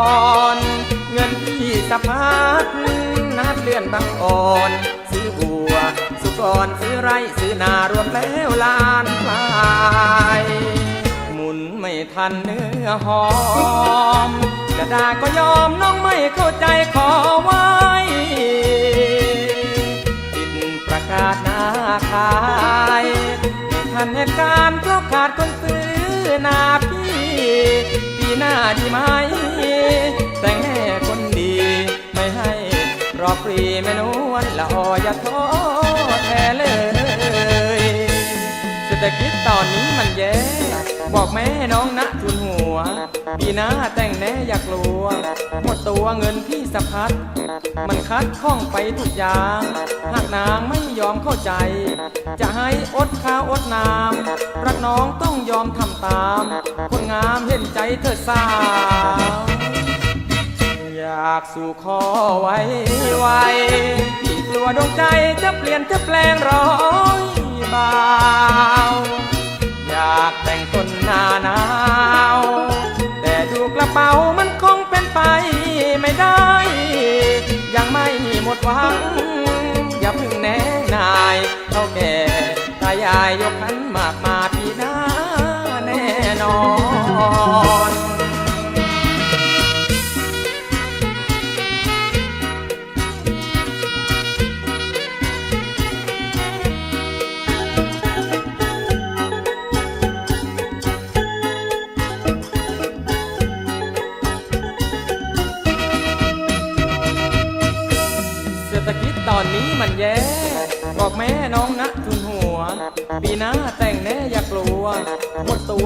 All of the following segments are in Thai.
อนเงินที่สะพัดนัดเลื่อนบางอ่อน ซื้อบัว สุกรซื้อไรซื้อนารวมแล้วลานปลายหมุนไม่ทันเนื้อหอมจะดาก็ยอมน้องไม่เข้าใจขอไว้ติดประกาศหน้าขายไม่ทันเหตุการณ์เพราะขาดคนซื้อนาพี่ปีหน้าดีไหม แต่งแม่คนดี ไม่ให้รอฟรีแม่นวลละอออย่าท้อแท้เลยเศรษฐกิจตอนนี้มันแย่บอกแม่น้องนะทุนหัว ปีหน้าแต่งแน่อยากลัว หมดตัวเงินพี่สะพัด มันคัดข้องไปทุกอย่างหากนางไม่ยอมเข้าใจ จะให้อดข้าวอดน้ำรักน้องต้องยอมทำตาม คนงามเห็นใจเธอสาวากสู่ขอไว้ไวที่กลัวดวงใจจะเปลี่ยนจะแปลงร้อยบาวอยากแต่งต้นหน้าหนาว แต่ดูกระเป๋ามันคงเป็นไปไม่ได้ ยังไม่หมดหวัง อย่าเพึ่งแน่นายเท่าแก่ตายายยกขันมากมาปีหน้าแน่นอน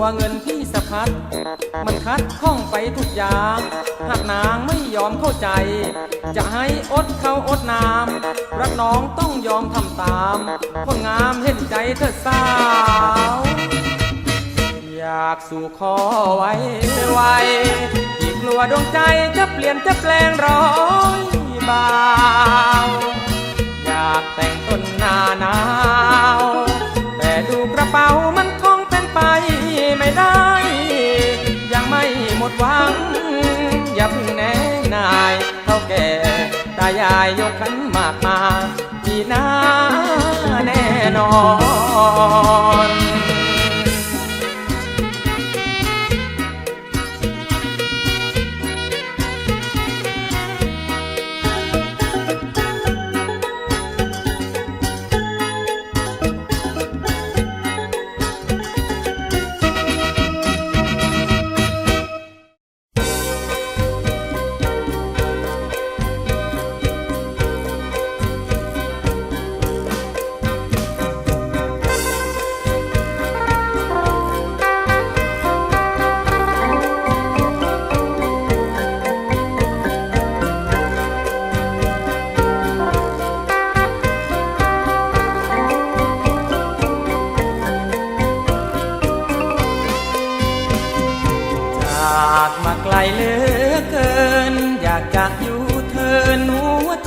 วเงินพี่สะพัด มันคัดข้องไปทุกอย่าง หากนางไม่ยอมเข้าใจ จะให้อดเขาอดน้ำรักน้องต้องยอมทำตามคนงามเห็นใจเธอสาว อยากสู่ขอไว้ไวที่กลัวดวงใจจะเปลี่ยนจะแปลงร้อยบาวอยากแต่งต้นหน้าหนาว แต่ดูกระเป๋ามัน ไม่ได้ ยังไม่หมดหวัง อย่าเพึ่งแน่นายเท่าแก่ตายายยกขันมากมาที่หน้าแน่นอน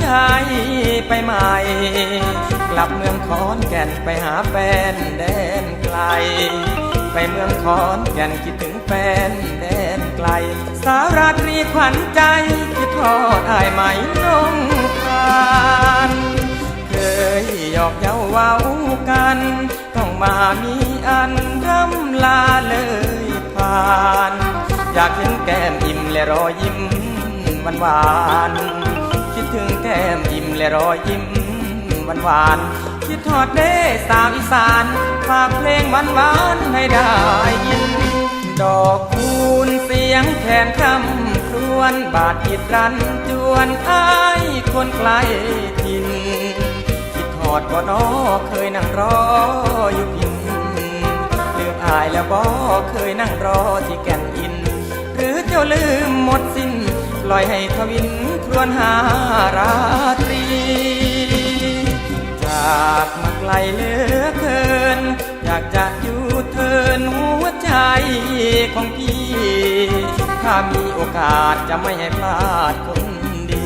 หัวใจไปใหม่ กลับเมืองขอนแก่นไปหาแฟนแดนไกล ไปเมืองขอนแก่นคิดถึงแฟนแดนไกล สาวราตรีขวัญใจคิดทอดอายไหมน้องครานเคยหยอกเย้าเว้ากัน ต้องมามีอันร่ำลาเลยผ่าน อยากเห็นแก้มอิ่มและรอยยิ้มหวานหวาน และรอยยิ้มหวานหวานๆคิดทอดเด้สาวอีสานฝากเพลงหวานหวานๆให้ได้ยิน ดอกคูณเสียงแคนคำครวนบาดจิตรันจวนอายคนไกลทินคิดทอดบ่นอเคยนั่งรออยู่พินลืมอายแล้วบ่เคยนั่งรอที่แก่นอิน หรือเจ้าลืมหมดสิ้น ปล่อยให้ทวิน ครวนหาราตรี จากมาไกลเหลือเกิน อยากจะอยู่เทินหัวใจของพี่ ถ้ามีโอกาสจะไม่ให้พลาดคนดี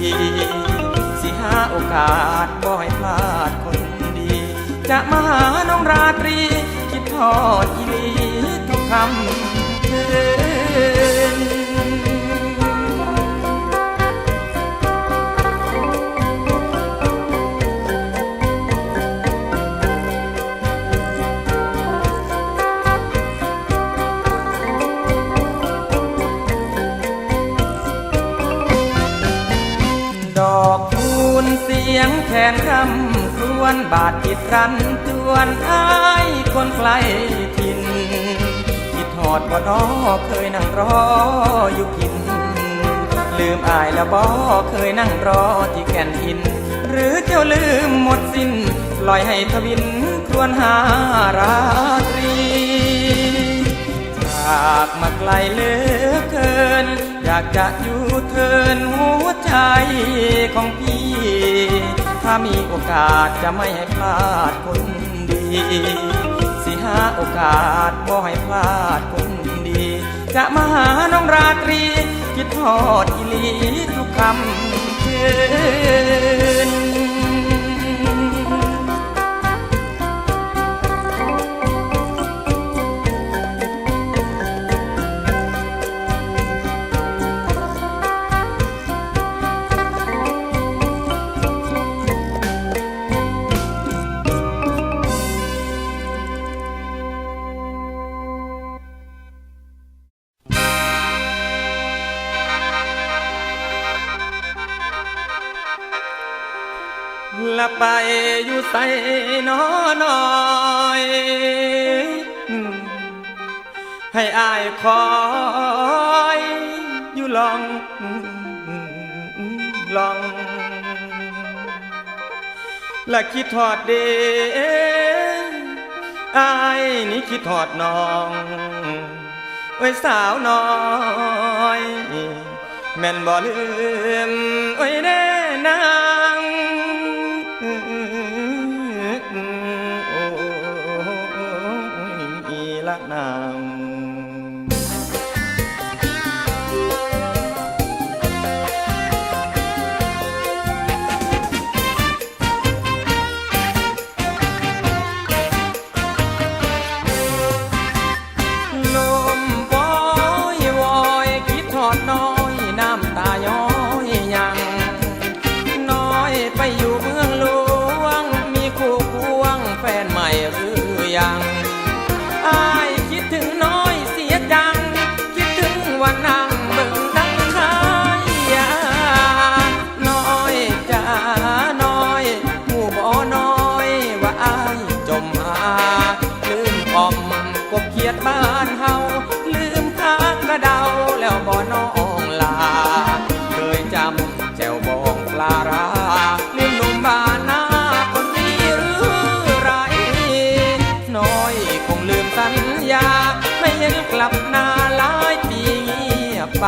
สิหาโอกาสบ่ให้พลาดคนดี จะมาหาน้องราตรี คิดทอดอีลีทุกคำคืนด วนบาดจิตรันจวนอายคนไกลทินคิดหอดบ่นอเคยนั่งรออยู่กิน ลืมอายแล้วบ่เคยนั่งรอที่แก่นอิน หรือเจ้าลืมหมดสิ้นลอยให้ทวินครวนหาราตรีจากมาไกลเลือเกิน อยากจะอยู่เทินหัวใจของพี่ ถ้ามีโอกาสจะไม่ให้พลาดคนดี สิหาโอกาสบ่ให้พลาดคนดี จะมาหาน้องราตรี คิดทอดอีลีทุกคำคืน ใส่นอน้อยให้อายคอยอยู่ลองลอง และคิดทอดเดอายนี่คิดทอดน้องไว้สาวน้อย แม่นบ่ลืมไว้แน่ ยล นกลับหน้าหลายปีเงียบไป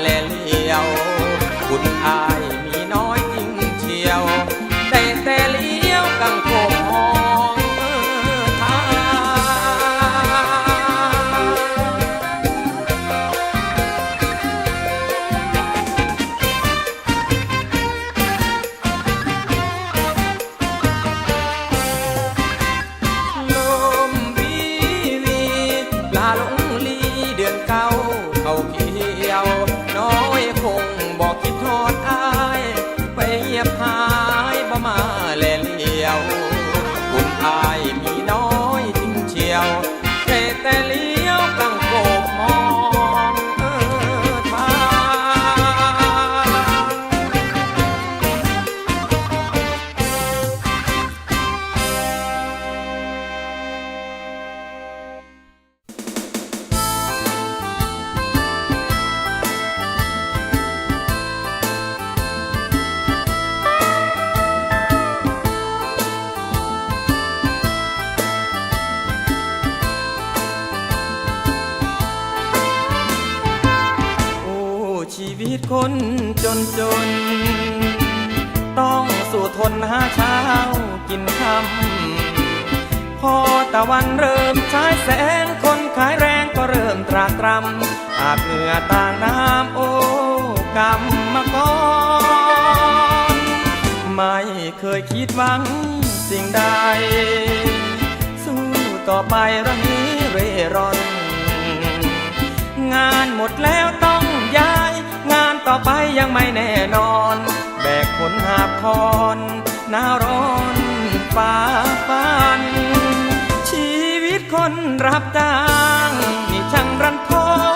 แลเลียว กินค่ำพอตะวันเริ่มฉายแสงคนขายแรงก็เริ่มตรากตรำอาบเหงื่อต่างน้ำโอ้กรรมมาก่อนไม่เคยคิดหวังสิ่งใด สู้ต่อไประเหเร่ร่อน งานหมดแล้วต้องย้าย งานต่อไปยังไม่แน่นอน แบกขนหาบคอนหน้าร้อน ฟ้าฟัน ชีวิตคนรับจ้างนี่ช่างรันท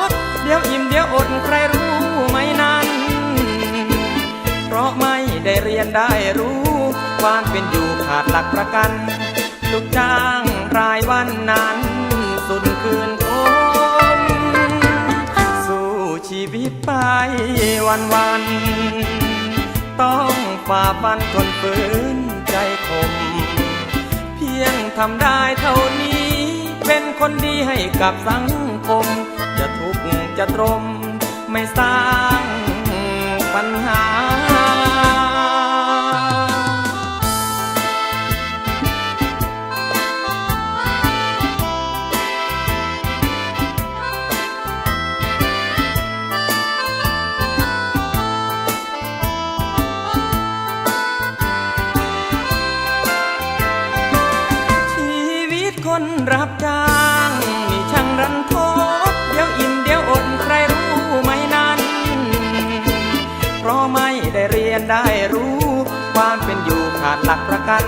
ดเดี๋ยวอิ่มเดี๋ยวอดใครรู้ไหมนั้น เพราะไม่ได้เรียนได้รู้ความเป็นอยู่ขาดหลักประกัน ลูกจ้างรายวันนั้น สุดคืนคมสู้ชีวิตไปวันวันต้องฝ่าฟันทนฝืน ยงทำได้เท่านี้ เป็นคนดีให้กับสังคม จะทุกข์จะตรม ไม่สร้างปัญหา กัน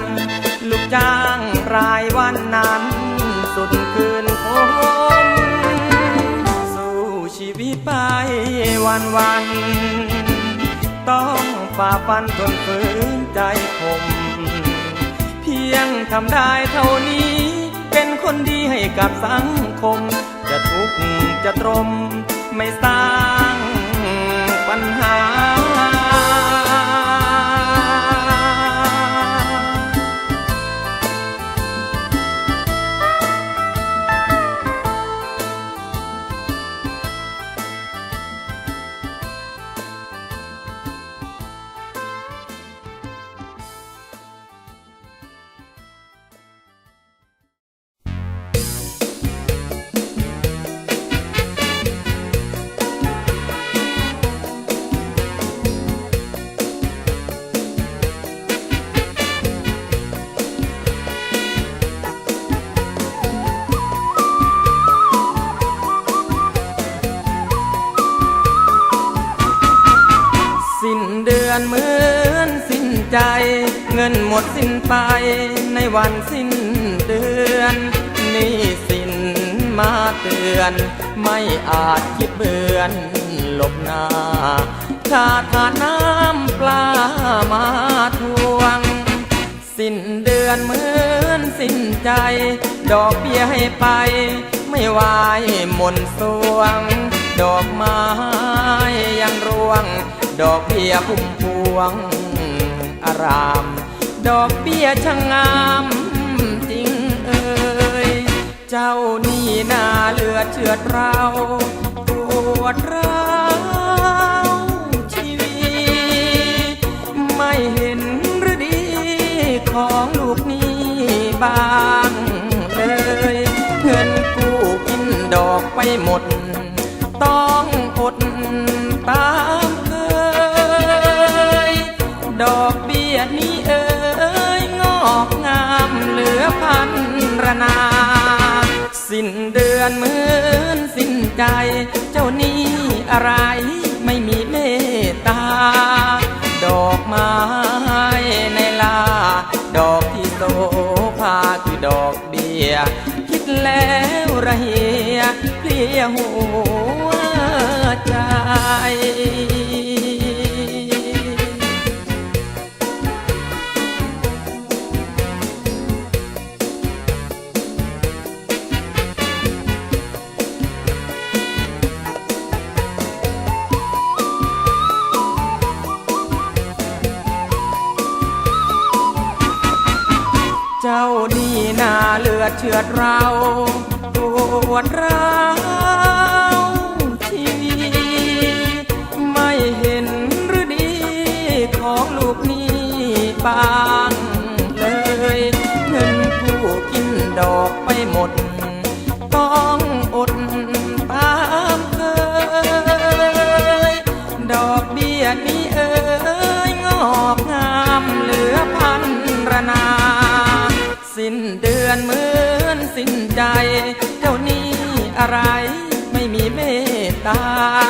ลูกจ้างรายวันนั้น สุดคืนคมสู้ชีวิตไปวันวัน ต้องฝ่าฟันทนฝืนใจคมเพียงทำได้เท่านี้ เป็นคนดีให้กับสังคม จะทุกข์จะตรม ไม่สร้างปัญหา ดสิ้นไปในวันสิ้นเดือนนี่สิ้นมาเตือน ไม่อาจคิดเบือนหลบหน้าขาดทานน้ำปลามาทวง สิ้นเดือนเหมือนสิ้นใจ ดอกเบี้ยให้ไป ไม่ไหวหมนสวง ดอกไม้ยังร่วง ดอกเบี้ยพุ่มพวงอาราม ดอกเบี้ยช่างงามจริงเอ่ยเจ้านี่นาเลือเชือดเราปวดร้าวชีวิตไม่เห็นหรือดีของลูกนี้บ้างเลยเงินกู้กินดอกไปหมด อะไรไม่มีเมตตา ดอกไม้ในลา ดอกที่โตภาคือดอกเบี้ย คิดแล้วระเหียเพลียหัวใจ เชือดเราปวดราวชีไม่เห็นหรือดีของลูกนี้บ้า ม่มีเมตตา